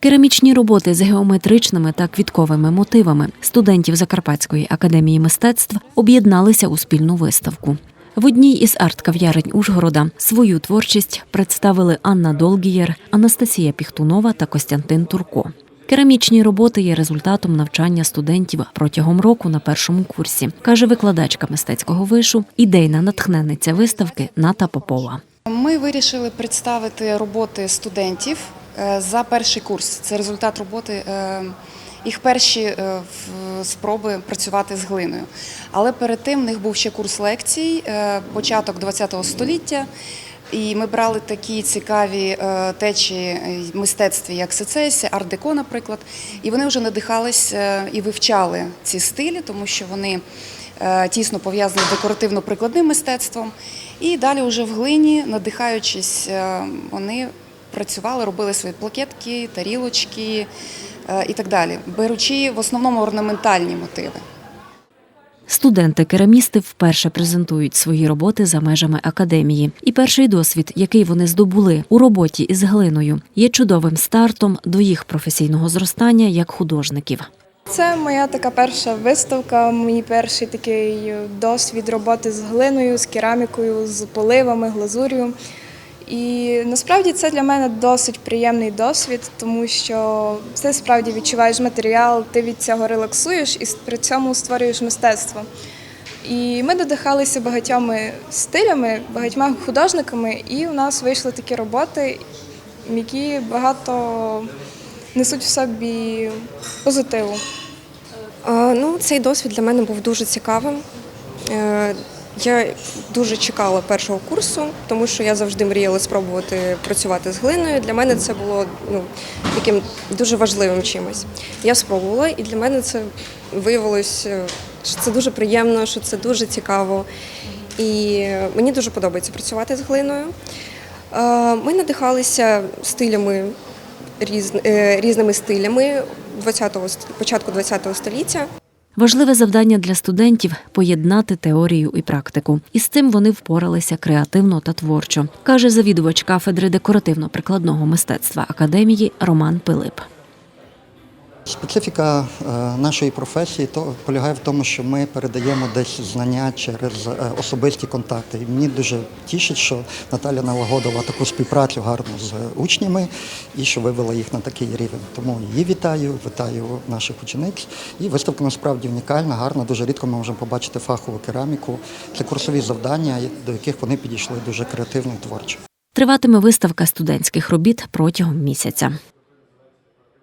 Керамічні роботи з геометричними та квітковими мотивами студентів Закарпатської академії мистецтв об'єдналися у спільну виставку. В одній із арт-кав'ярень Ужгорода свою творчість представили Анна Долгієр, Анастасія Піхтунова та Костянтин Турко. Керамічні роботи є результатом навчання студентів протягом року на першому курсі, каже викладачка мистецького вишу, ідейна натхненниця виставки Ната Попова. Ми вирішили представити роботи студентів за перший курс. Це результат роботи е, їх перші е, спроби працювати з глиною. Але перед тим в них був ще курс лекцій, е, початок ХХ століття. І ми брали такі цікаві е, течії е, мистецтві, як сецесія, арт-деко, наприклад. І вони вже надихались е, і вивчали ці стилі, тому що вони е, тісно пов'язані з декоративно-прикладним мистецтвом. І далі вже в глині, надихаючись, е, вони працювали, робили свої плакетки, тарілочки е, і так далі, беручи в основному орнаментальні мотиви. Студенти-керамісти вперше презентують свої роботи за межами академії. І перший досвід, який вони здобули у роботі із глиною, є чудовим стартом до їх професійного зростання як художників. Це моя така перша виставка, мій перший такий досвід роботи з глиною, з керамікою, з поливами, глазур'ю. І насправді це для мене досить приємний досвід, тому що ти справді відчуваєш матеріал, ти від цього релаксуєш і при цьому створюєш мистецтво. І ми надихалися багатьома стилями, багатьма художниками, і у нас вийшли такі роботи, які багато несуть в собі позитиву. Ну, цей досвід для мене був дуже цікавим. Я дуже чекала першого курсу, тому що я завжди мріяла спробувати працювати з глиною. Для мене це було ну, таким дуже важливим чимось. Я спробувала, і для мене це виявилось, е, що це дуже приємно, що це дуже цікаво. І мені дуже подобається працювати з глиною. Е, Ми надихалися стилями е, різними стилями 20-го, початку ХХ століття. Важливе завдання для студентів поєднати теорію і практику. І з цим вони впоралися креативно та творчо, каже завідувач кафедри декоративно-прикладного мистецтва академії Роман Пилип. Специфіка е, нашої професії то полягає в тому, що ми передаємо десь знання через е, особисті контакти. І мені дуже тішить, що Наталя налагодила таку співпрацю гарну з учнями і що вивела їх на такий рівень. Тому її вітаю, вітаю наших учениць. І виставка насправді унікальна, гарна. Дуже рідко ми можемо побачити фахову кераміку. Це курсові завдання, до яких вони підійшли дуже креативно і творчо. Триватиме виставка студентських робіт протягом місяця.